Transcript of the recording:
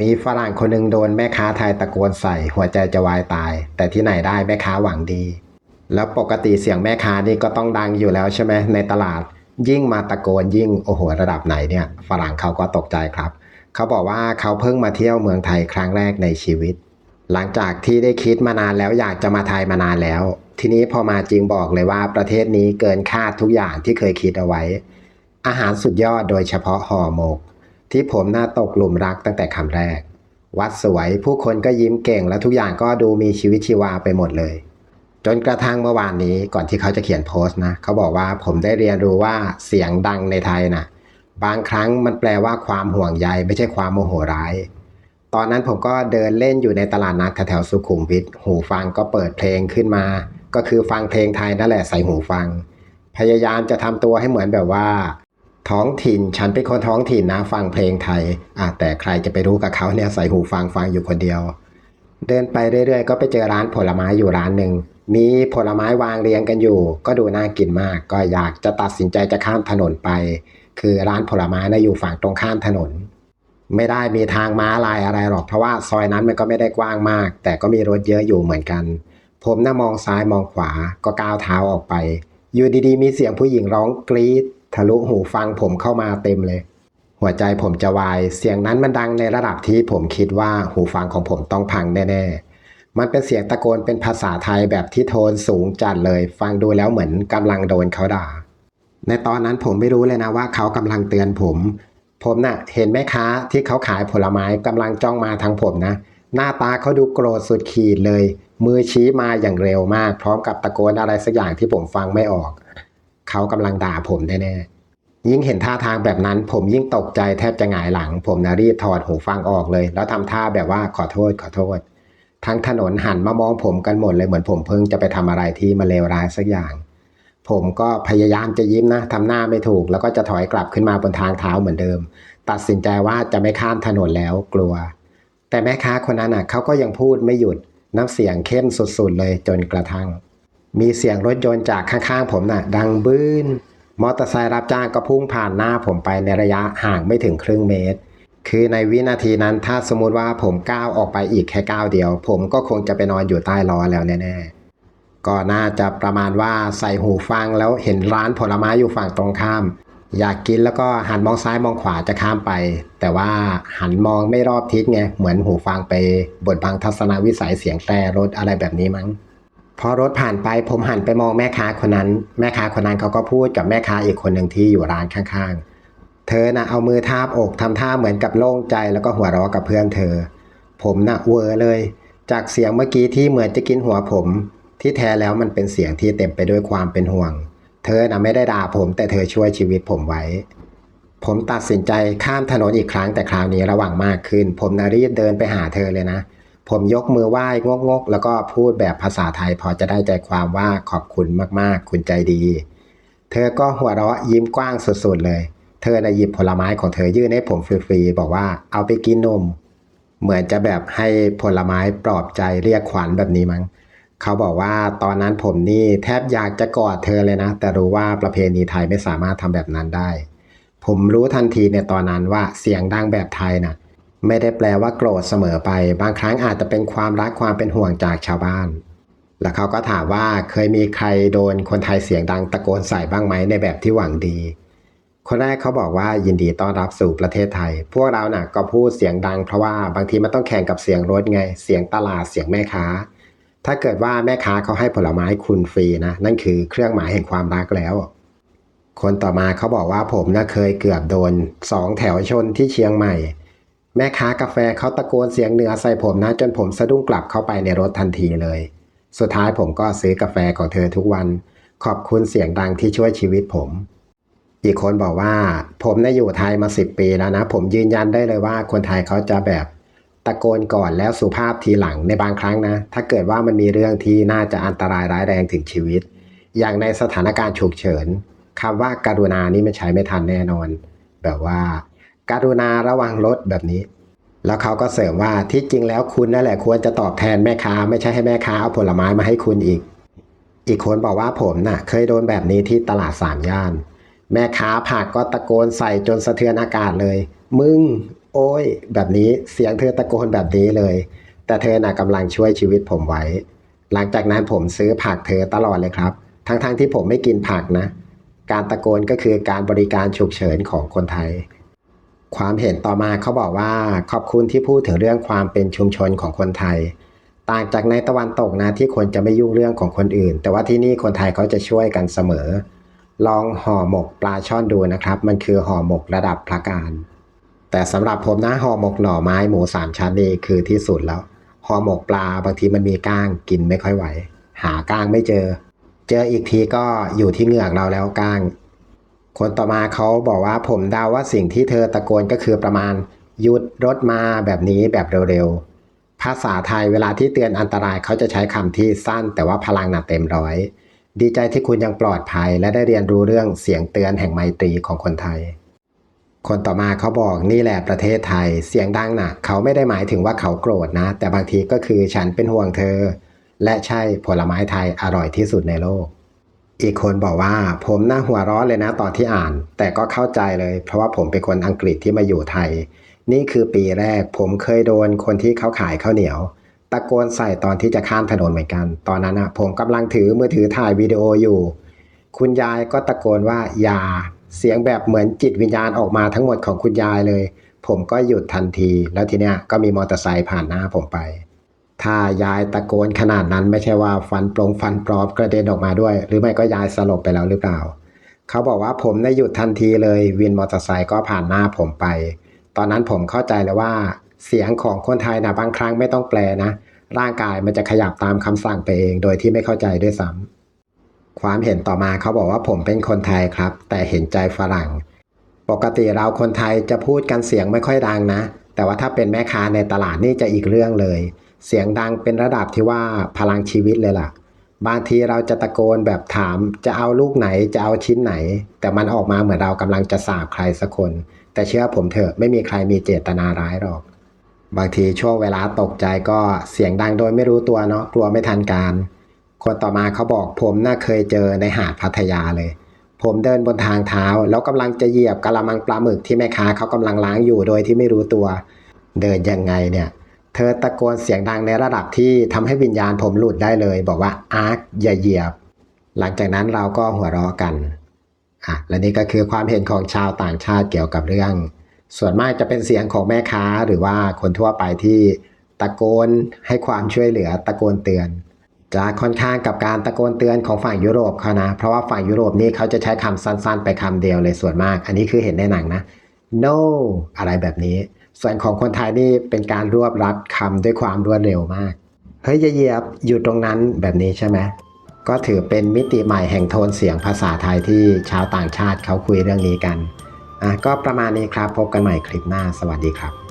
มีฝรั่งคนหนึ่งโดนแม่ค้าไทยตะโกนใส่ หัวใจจะวายตาย แต่ที่ไหนได้แม่ค้าหวังดี แล้วปกติเสียงแม่ค้านี่ก็ต้องดังอยู่แล้วใช่ไหมในตลาด ยิ่งมาตะโกนยิ่งโอ้โหระดับไหนเนี่ย ฝรั่งเขาก็ตกใจครับ เขาบอกว่าเขาเพิ่งมาเที่ยวเมืองไทยครั้งแรกในชีวิต หลังจากที่ได้คิดมานานแล้วอยากจะมาไทยมานานแล้ว ทีนี้พอมาจริงบอกเลยว่าประเทศนี้เกินคาดทุกอย่างที่เคยคิดเอาไว้ อาหารสุดยอดโดยเฉพาะห่อหมก ที่ผมน่าตกหลุมรักตั้งแต่คำแรก วัดสวยผู้คนก็ยิ้มเก่งและทุกอย่างก็ดูมีชีวิตชีวาไปหมดเลย จนกระทั่งเมื่อวานนี้ก่อนที่เขาจะเขียนโพสต์นะเขาบอกว่าผมได้เรียนรู้ว่าเสียงดังในไทยน่ะบางครั้งมันแปลว่าความห่วงใยไม่ใช่ความโมโหร้าย ตอนนั้นผมก็เดินเล่นอยู่ในตลาดนัดแถวสุขุมวิท หูฟังก็เปิดเพลงขึ้นมา ก็คือฟังเพลงไทยนั่นแหละใส่หูฟัง พยายามจะทำตัวให้เหมือนแบบว่า ท้องถิ่น ฉันเป็นคนท้องถิ่นนะฟังเพลงไทยอะแต่ใครจะไปรู้กับเขาเนี่ยใส่หูฟังฟังอยู่คนเดียว เดินไปเรื่อยๆ ก็ไปเจอร้านผลไม้อยู่ร้านหนึ่งมีผลไม้วางเรียงกันอยู่ ก็ดูน่ากินมาก ก็อยากจะตัดสินใจจะข้ามถนนไป คือร้านผลไม้นะอยู่ฝั่งตรงข้ามถนน ไม่ได้มีทางม้าลายอะไรหรอก เพราะว่าซอยนั้นมันก็ไม่ได้กว้างมาก แต่ก็มีรถเยอะอยู่เหมือนกัน ผมน่ะมองซ้ายมองขวาก็ก้าวเท้าออกไป อยู่ดีๆ มีเสียงผู้หญิงร้องกรี๊ด ทะลุหูฟังผมเข้ามาเต็มเลย หัวใจผมจะวาย เสียงนั้นมันดังในระดับที่ผมคิดว่าหูฟังของผมต้องพังแน่ๆ มันเป็นเสียงตะโกนเป็นภาษาไทยแบบที่โทนสูงจัดเลย ฟังดูแล้วเหมือนกำลังโดนเขาด่า ในตอนนั้นผมไม่รู้เลยนะว่าเขากำลังเตือนผม ผมน่ะเห็นแม่ค้าที่เขาขายผลไม้กำลังจ้องมาทางผมนะ หน้าตาเขาดูโกรธสุดขีดเลย มือชี้มาอย่างเร็วมาก พร้อมกับตะโกนอะไรสักอย่างที่ผมฟังไม่ออก เขากำลังด่าผมแน่ๆยิ่งเห็นท่าทางแบบนั้น ผมยิ่งตกใจแทบจะหงายหลัง ผมนะรีบถอดหูฟังออกเลย แล้วทำท่าแบบว่าขอโทษขอโทษ ทั้งถนนหันมามองผมกันหมดเลยเหมือนผมเพิ่งจะไปทำอะไรที่มาเลวร้ายสักอย่าง ผมก็พยายามจะยิ้มนะทำหน้าไม่ถูก แล้วก็จะถอยกลับขึ้นมาบนทางเท้าเหมือนเดิม ตัดสินใจว่าจะไม่ข้ามถนนแล้วกลัว แต่แม่ค้าคนนั้นน่ะเขาก็ยังพูดไม่หยุดน้ำเสียงเข้มสุดๆเลยจนกระทั่ง มีเสียงรถยนต์จากข้างๆผมน่ะ ดังบื้น มอเตอร์ไซค์รับจ้างก็พุ่งผ่านหน้าผมไปในระยะห่างไม่ถึงครึ่งเมตร คือในวินาทีนั้นถ้าสมมติว่าผมก้าวออกไปอีกแค่ก้าวเดียว ผมก็คงจะไปนอนอยู่ใต้ล้อแล้วแน่ๆ ก็น่าจะประมาณว่าใส่หูฟังแล้วเห็นร้านผลไม้อยู่ฝั่งตรงข้าม อยากกินแล้วก็หันมองซ้ายมองขวาจะข้ามไป แต่ว่าหันมองไม่รอบทิศไงเหมือนหูฟังไปบดบังทัศนวิสัยเสียงแตรรถอะไรแบบนี้มั้ง พอรถผ่านไปผมหันไปมองแม่ค้าคนนั้น แม่ค้าคนนั้นเขาก็พูดกับแม่ค้าอีกคนหนึ่งที่อยู่ร้านข้างๆ เธอนะเอามือทาบอกทำท่าเหมือนกับโล่งใจแล้วก็หัวเราะกับเพื่อนเธอ ผมนะเวอเลย จากเสียงเมื่อกี้ที่เหมือนจะกินหัวผม ที่แท้แล้วมันเป็นเสียงที่เต็มไปด้วยความเป็นห่วง เธอนะไม่ได้ด่าผม แต่เธอช่วยชีวิตผมไว้ ผมตัดสินใจข้ามถนนอีกครั้งแต่คราวนี้ระวังมากขึ้น ผมนะรีบเดินไปหาเธอเลยนะ ผมยกมือไหว้งกๆแล้วก็พูดแบบภาษาไทยพอจะได้ใจความว่าขอบคุณมากๆ คุณใจดี เธอก็หัวเราะยิ้มกว้างสุดๆเลย เธอนะหยิบผลไม้ของเธอยื่นให้ผมฟรีๆบอกว่าเอาไปกินนม เหมือนจะแบบให้ผลไม้ปลอบใจเรียกขวัญแบบนี้มั้งเขาบอกว่าตอนนั้นผมนี่แทบอยากจะกอดเธอเลยนะ แต่รู้ว่าประเพณีไทยไม่สามารถทำแบบนั้นได้ ผมรู้ทันทีในตอนนั้นว่าเสียงดังแบบไทยน่ะ ไม่ได้แปลว่าโกรธเสมอไป บางครั้งอาจจะเป็นความรักความเป็นห่วงจากชาวบ้าน แล้วเขาก็ถามว่าเคยมีใครโดนคนไทยเสียงดังตะโกนใส่บ้างไหมในแบบที่หวังดี คนแรกเขาบอกว่ายินดีต้อนรับสู่ประเทศไทย พวกเราน่ะก็พูดเสียงดังเพราะว่าบางทีมันต้องแข่งกับเสียงรถไง เสียงตลาดเสียงแม่ค้า ถ้าเกิดว่าแม่ค้าเขาให้ผลไม้คุณฟรีนะนั่นคือเครื่องหมายแห่งความรักแล้วคนต่อมาเขาบอกว่าผมน่ะเคยเกือบโดนสองแถวชนที่เชียงใหม่ แม่ค้ากาแฟเขาตะโกนเสียงเหนือใส่ผมนะ จนผมสะดุ้งกลับเข้าไปในรถทันทีเลย สุดท้ายผมก็ซื้อกาแฟของเธอทุกวัน ขอบคุณเสียงดังที่ช่วยชีวิตผม อีกคนบอกว่า ผมน่ะอยู่ไทยมาสิบปีแล้วนะ ผมยืนยันได้เลยว่าคนไทยเขาจะแบบตะโกนก่อนแล้วสุภาพทีหลังในบางครั้งนะ ถ้าเกิดว่ามันมีเรื่องที่น่าจะอันตรายร้ายแรงถึงชีวิต อย่างในสถานการณ์ฉุกเฉินคำว่าการุณานี่ไม่ใช้ไม่ทันแน่นอน แบบว่า การุณาระวังรถแบบนี้ แล้วเขาก็เสริมว่าที่จริงแล้วคุณนั่นแหละควรจะตอบแทนแม่ค้า ไม่ใช่ให้แม่ค้าเอาผลไม้มาให้คุณอีก อีกคนบอกว่าผมน่ะ เคยโดนแบบนี้ที่ตลาดสามย่าน แม่ค้าผักก็ตะโกนใส่จนสะเทือนอากาศเลย มึง โอ้ย แบบนี้เสียงเธอตะโกนแบบนี้เลย แต่เธอน่ะกำลังช่วยชีวิตผมไว้ หลังจากนั้นผมซื้อผักเธอตลอดเลยครับ ทั้งๆทที่ผมไม่กินผักนะ การตะโกนก็คือการบริการฉุกเฉินของคนไทย ความเห็นต่อมาเขาบอกว่าขอบคุณที่พูดถึงเรื่องความเป็นชุมชนของคนไทย ต่างจากในตะวันตกนะที่คนจะไม่ยุ่งเรื่องของคนอื่น แต่ว่าที่นี่คนไทยเขาจะช่วยกันเสมอ ลองห่อหมกปลาช่อนดูนะครับ มันคือห่อหมกระดับพระการ แต่สำหรับผมนะห่อหมกหน่อไม้หมูสามชั้นนี่คือที่สุดแล้วห่อหมกปลาบางทีมันมีก้างกินไม่ค่อยไหว หาก้างไม่เจอ เจออีกทีก็อยู่ที่เหงือกเราแล้วก้าง คนต่อมาเขาบอกว่าผมเดาว่าสิ่งที่เธอตะโกนก็คือประมาณ หยุดรถมาแบบนี้แบบเร็วๆ ภาษาไทยเวลาที่เตือนอันตรายเขาจะใช้คำที่สั้นแต่ว่าพลังหนักเต็มร้อย ดีใจที่คุณยังปลอดภัยและได้เรียนรู้เรื่องเสียงเตือนแห่งไมตรีของคนไทย คนต่อมาเขาบอกนี่แหละประเทศไทย เสียงดังนะเขาไม่ได้หมายถึงว่าเขาโกรธนะ แต่บางทีก็คือฉันเป็นห่วงเธอ และใช่ผลไม้ไทยอร่อยที่สุดในโลก อีกคนบอกว่าผมหน่าหัวร้อนเลยนะตอนที่อ่าน แต่ก็เข้าใจเลย เพราะว่าผมเป็นคนอังกฤษที่มาอยู่ไทย นี่คือปีแรกผมเคยโดนคนที่เขาขายข้าวเหนียว ตะโกนใส่ตอนที่จะข้ามถนนเหมือนกัน ตอนนั้นอะผมกำลังถือมือถือถ่ายวิดีโออยู่ คุณยายก็ตะโกนว่าอย่าเสียงแบบเหมือนจิตวิญญาณออกมาทั้งหมดของคุณยายเลย ผมก็หยุดทันที แล้วทีเนี้ยก็มีมอเตอร์ไซค์ผ่านหน้าผมไป ถ้ายายตะโกนขนาดนั้นไม่ใช่ว่าฟันปลงฟันปลอมกระเด็นออกมาด้วย หรือไม่ก็ยายสลบไปแล้วหรือเปล่า เขาบอกว่าผมได้หยุดทันทีเลยวินมอเตอร์ไซค์ก็ผ่านหน้าผมไป ตอนนั้นผมเข้าใจเลยว่า เสียงของคนไทยนะบางครั้งไม่ต้องแปลนะ ร่างกายมันจะขยับตามคำสั่งไปเอง โดยที่ไม่เข้าใจด้วยซ้ำความเห็นต่อมาเขาบอกว่าผมเป็นคนไทยครับ แต่เห็นใจฝรั่ง ปกติเราคนไทยจะพูดกันเสียงไม่ค่อยดังนะ แต่ว่าถ้าเป็นแม่ค้าในตลาดนี่จะอีกเรื่องเลย เสียงดังเป็นระดับที่ว่าพลังชีวิตเลยล่ะ บางทีเราจะตะโกนแบบถามจะเอาลูกไหนจะเอาชิ้นไหน แต่มันออกมาเหมือนเรากำลังจะสาบใครสักคน แต่เชื่อผมเถอะไม่มีใครมีเจตนาร้ายหรอก บางทีช่วงเวลาตกใจก็เสียงดังโดยไม่รู้ตัวเนาะกลัวไม่ทันการ คนต่อมาเขาบอกผมน่าเคยเจอในหาดพัทยาเลยผมเดินบนทางเท้า แล้วกำลังจะเหยียบกะละมังปลาหมึกที่แม่ค้าเขากำลังล้างอยู่โดยที่ไม่รู้ตัว เดินยังไงเนี่ย เธอตะโกนเสียงดังในระดับที่ทำให้วิญญาณผมหลุดได้เลย บอกว่าอาร์คอย่าเหยียบ หลังจากนั้นเราก็หัวเราะกันอะและนี่ก็คือความเห็นของชาวต่างชาติเกี่ยวกับเรื่อง ส่วนมากจะเป็นเสียงของแม่ค้าหรือว่าคนทั่วไปที่ตะโกนให้ความช่วยเหลือตะโกนเตือน จะค่อนข้างกับการตะโกนเตือนของฝั่งยุโรปเขานะ เพราะว่าฝั่งยุโรปนี่เขาจะใช้คำสั้นๆ ไปคำเดียวเลยส่วนมาก อันนี้คือเห็นในหนังนะ no อะไรแบบนี้ ส่วนของคนไทยนี่เป็นการรวบรัดคำด้วยความรวดเร็วมาก เฮ้ยเหยียบอยู่ตรงนั้นแบบนี้ใช่ไหมก็ถือเป็นมิติใหม่แห่งโทนเสียงภาษาไทยที่ชาวต่างชาติเขาคุยเรื่องนี้กันอะก็ประมาณนี้ครับพบกันใหม่คลิปหน้า สวัสดีครับ